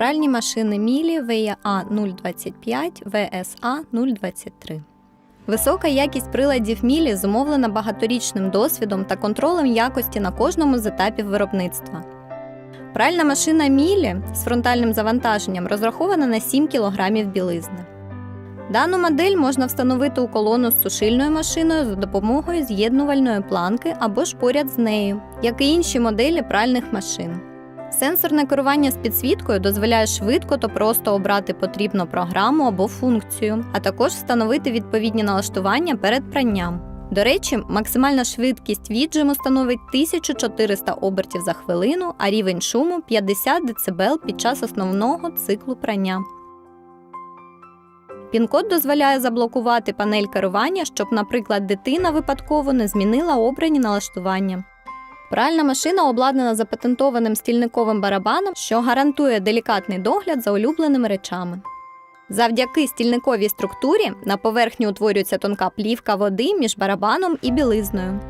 пральні машини Мілі VA 025 VSA 023. Висока якість приладів Мілі зумовлена багаторічним досвідом та контролем якості на кожному з етапів виробництва. Пральна машина Мілі з фронтальним завантаженням розрахована на 7 кг білизни. Дану модель можна встановити у колону з сушильною машиною за допомогою з'єднувальної планки або ж поряд з нею, як і інші моделі пральних машин. Сенсорне керування з підсвіткою дозволяє швидко та просто обрати потрібну програму або функцію, а також встановити відповідні налаштування перед пранням. До речі, максимальна швидкість віджиму становить 1400 обертів за хвилину, а рівень шуму 50 дБ під час основного циклу прання. Пін-код дозволяє заблокувати панель керування, щоб, наприклад, дитина випадково не змінила обрані налаштування. Пральна машина обладнана запатентованим стільниковим барабаном, що гарантує делікатний догляд за улюбленими речами. Завдяки стільниковій структурі на поверхні утворюється тонка плівка води між барабаном і білизною.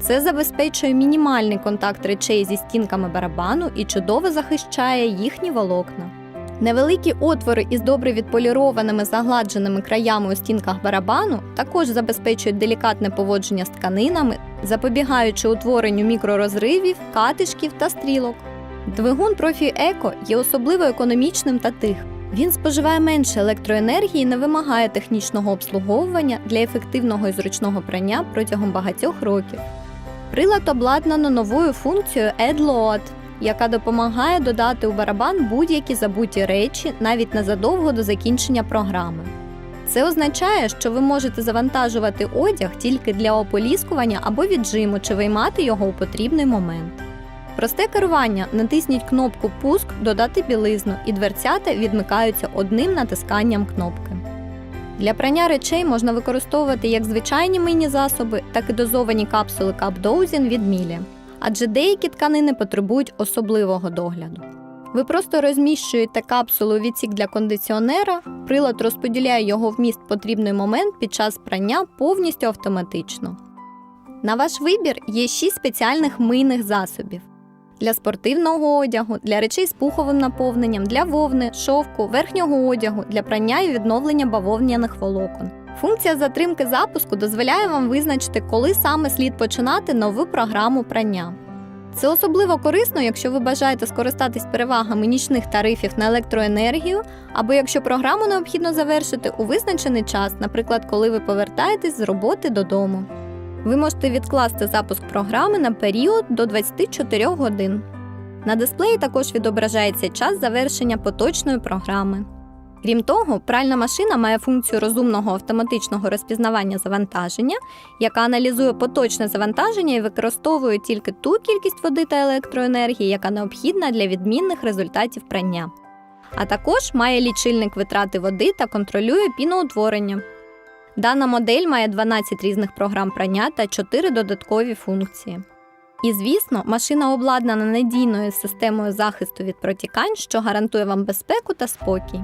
Це забезпечує мінімальний контакт речей зі стінками барабану і чудово захищає їхні волокна. Невеликі отвори із добре відполірованими загладженими краями у стінках барабану також забезпечують делікатне поводження з тканинами, запобігаючи утворенню мікророзривів, катишків та стрілок. Двигун профі Еко є особливо економічним та тихим. Він споживає менше електроенергії не вимагає технічного обслуговування для ефективного і зручного прання протягом багатьох років. Прилад обладнано новою функцією Add яка допомагає додати у барабан будь-які забуті речі навіть незадовго до закінчення програми. Це означає, що ви можете завантажувати одяг тільки для ополіскування або віджиму чи виймати його у потрібний момент. Просте керування натисніть кнопку Пуск додати білизну, і дверцята відмикаються одним натисканням кнопки. Для прання речей можна використовувати як звичайні мийні засоби, так і дозовані капсули Капдоузін від Мілі, адже деякі тканини потребують особливого догляду. Ви просто розміщуєте капсулу відсік для кондиціонера, прилад розподіляє його вміст потрібний момент під час прання повністю автоматично. На ваш вибір є 6 спеціальних мийних засобів для спортивного одягу, для речей з пуховим наповненням, для вовни, шовку, верхнього одягу, для прання і відновлення бавовняних волокон. Функція затримки запуску дозволяє вам визначити, коли саме слід починати нову програму прання. Це особливо корисно, якщо ви бажаєте скористатись перевагами нічних тарифів на електроенергію, або якщо програму необхідно завершити у визначений час, наприклад, коли ви повертаєтесь з роботи додому. Ви можете відкласти запуск програми на період до 24 годин. На дисплеї також відображається час завершення поточної програми. Крім того, пральна машина має функцію розумного автоматичного розпізнавання завантаження, яка аналізує поточне завантаження і використовує тільки ту кількість води та електроенергії, яка необхідна для відмінних результатів прання. А також має лічильник витрати води та контролює піноутворення. Дана модель має 12 різних програм прання та 4 додаткові функції. І звісно, машина обладнана надійною системою захисту від протікань, що гарантує вам безпеку та спокій.